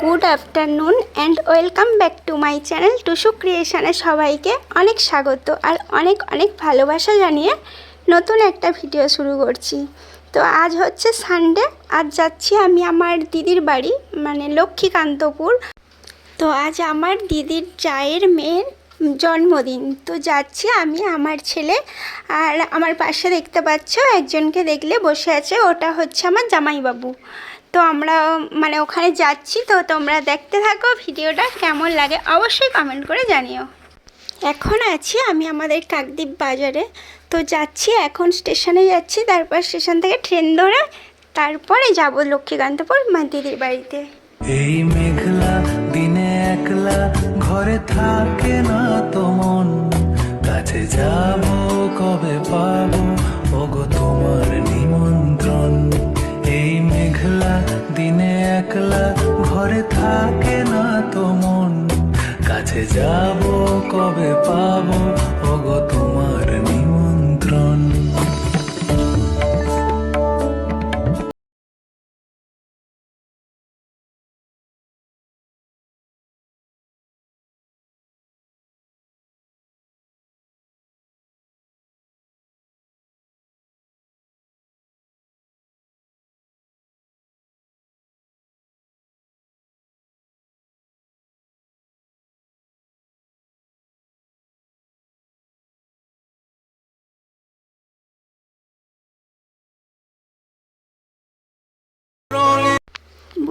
Good afternoon and welcome back to my channel Tusu ক্রিয়েশানে সবাইকে অনেক স্বাগত আর অনেক অনেক ভালোবাসা জানিয়ে নতুন একটা ভিডিও শুরু করছি। তো আজ হচ্ছে সানডে আজ যাচ্ছি আমি আমার দিদির বাড়ি মানে লক্ষ্মীকান্তপুর। তো আজ আমার দিদির জায়ের মেয়ের জন্মদিন। তো যাচ্ছি আমি আমার ছেলে আর আমার পাশে দেখতে পাচ্ছ, একজনকে দেখলে বসে আছে, ওটা হচ্ছে আমার জামাইবাবু। তো আমরা মানে ওখানে যাচ্ছি, তো তোমরা দেখতে থাকো ভিডিওটা কেমন লাগে। অবশ্যই কমেন্ট করে জানিও। এখন আছি আমি আমাদের কাকদ্বীপ বাজারে। তো যাচ্ছি, এখন স্টেশনে যাচ্ছি, তারপর স্টেশন থেকে ট্রেন ধরে তারপরে যাব লক্ষ্মীকান্তপুর মা দিদির বাড়িতে। এই মেঘলা, দিনে একলা, ঘরে থাকে না তো মন। কাছে যাব কবে পাবো? কাছে যাব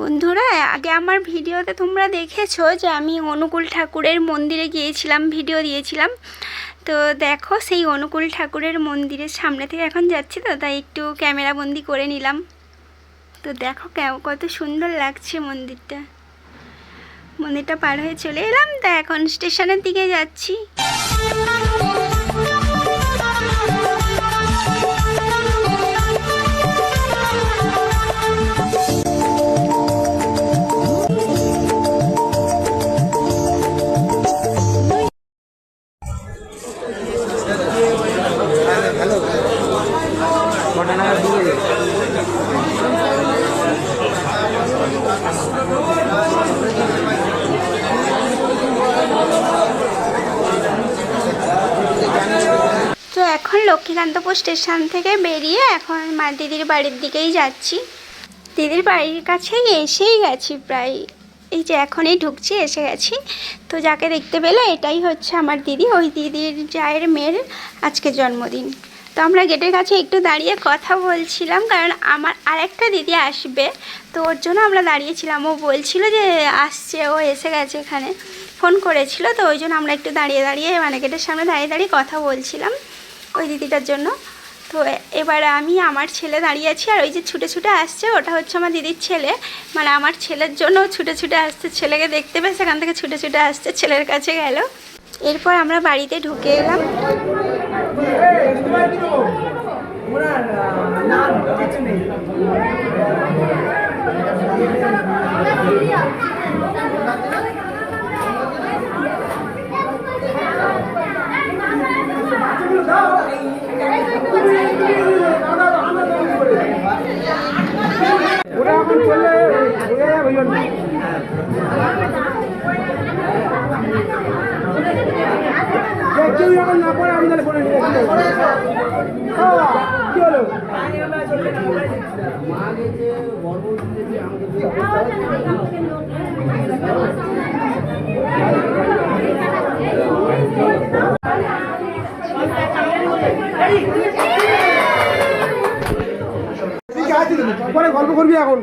বন্ধুরা, আগে আমার ভিডিওতে তোমরা দেখেছ যে আমি অনুকূল ঠাকুরের মন্দিরে গিয়েছিলাম, ভিডিও দিয়েছিলাম। তো দেখো, সেই অনুকূল ঠাকুরের মন্দিরের সামনে থেকে এখন যাচ্ছি তো, তাই একটু ক্যামেরা বন্দি করে নিলাম। তো দেখো কত সুন্দর লাগছে মন্দিরটা। মন্দিরটা পার হয়ে চলে এলাম, তা এখন স্টেশনের দিকে যাচ্ছি। এখন লক্ষ্মীকান্তপুর স্টেশন থেকে বেরিয়ে এখন মা দিদির বাড়ির দিকেই যাচ্ছি। দিদির বাড়ির কাছেই এসেই গেছি প্রায়। এই যে এখনই ঢুকছি, এসে গেছি। তো যাকে দেখতে পেলে এটাই হচ্ছে আমার দিদি। ওই দিদির জায়ের মেয়ের আজকে জন্মদিন। তো আমরা গেটের কাছে একটু দাঁড়িয়ে কথা বলছিলাম, কারণ আমার আরেকটা দিদি আসবে। তো ওর জন্য আমরা দাঁড়িয়েছিলাম। ও বলছিল যে আসছে, ও এসে গেছে এখানে। ফোন করেছিল, তো ওই জন্য আমরা একটু দাঁড়িয়ে দাঁড়িয়ে মানে গেটের সামনে দাঁড়িয়ে দাঁড়িয়ে কথা বলছিলাম। ওই দিদিটার জন্য। তো এবার আমি আমার ছেলে দাঁড়িয়ে আছি আর ওই যে ছুটে ছুটে আসছে, ওটা হচ্ছে আমার দিদির ছেলে। মানে আমার ছেলের জন্য ছুটে ছুটে আসছে, ছেলেকে দেখতে পেয়ে সেখান থেকে ছুটে ছুটে আসছে, ছেলের কাছে গেল। এরপর আমরা বাড়িতে ঢুকে এলাম এখন করলে বোঝা যাবে ওই জন্য যে কেউ যখন না পড়ে আমি তাহলে পড়ে নিয়ে কি হলো ঠিক করবি এখন।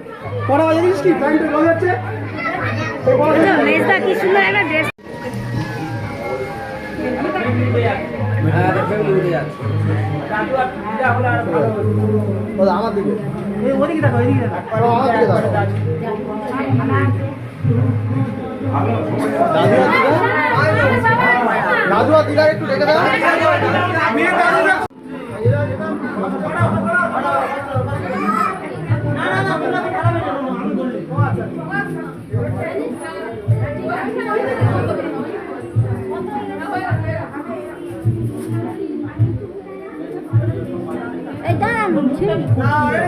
পরে বাজে কি? টাইম তো যাচ্ছে। কি সুন্দর একটা ড্রেস আমার দিকে। ওদিকে দেখো ওদিকে দেখো। আমার দিকে দেখো। দাদু আর দিদা একটু রেখে দাও। এই দাঁড়ান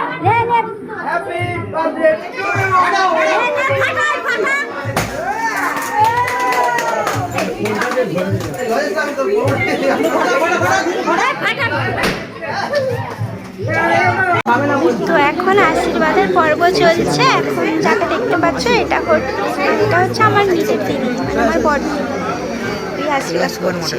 তো এখন আশীর্বাদের পর্ব চলছে। এখন যাকে দেখতে পাচ্ছ এটা হচ্ছে এটা হচ্ছে আমার নিজের দিদি আমার বড়। আশীর্বাদ করছে।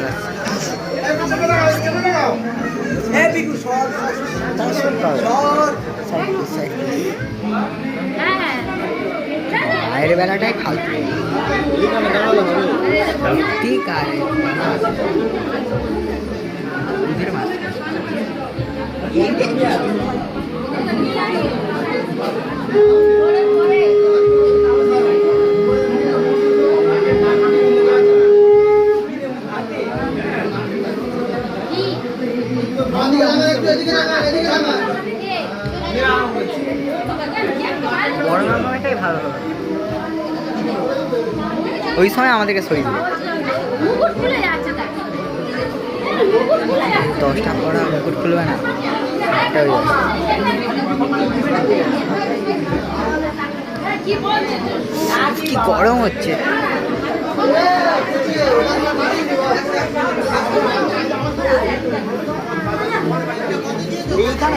বাইরের বেলাটাই ফালতু ঠিক আছে Thank মাছ ওই সময় আমাদেরকে সরিয়ে দিবে দশটা আর মুকুট খুলবে না। কি গরম হচ্ছে। এইখানে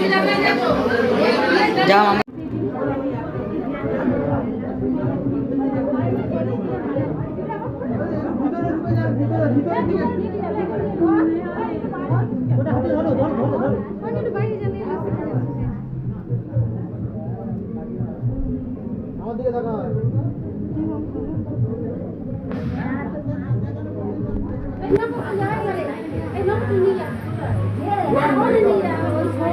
বেশি কম না এটা যাও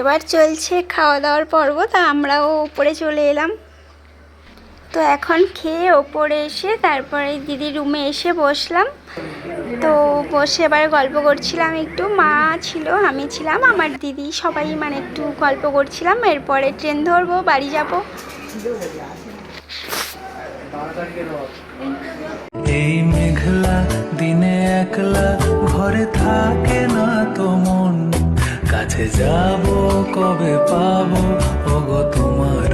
এবার চলছে খাওয়া দাওয়ার পর্ব, তা আমরাও ওপরে চলে এলাম। তো এখন খেয়ে ওপরে এসে তারপরে দিদির রুমে এসে বসলাম। তো বসে গল্প করছিলাম একটু। মা ছিল, আমি ছিলাম, আমার দিদি, সবাই মানে একটু গল্প করছিলাম। এরপরে ট্রেন ধরবো, বাড়ি যাব। এই মেঘলা দিনে একলা ঘরে থাকে না তো মন। কাছে যাব, কবে পাবো, ওগো তোমার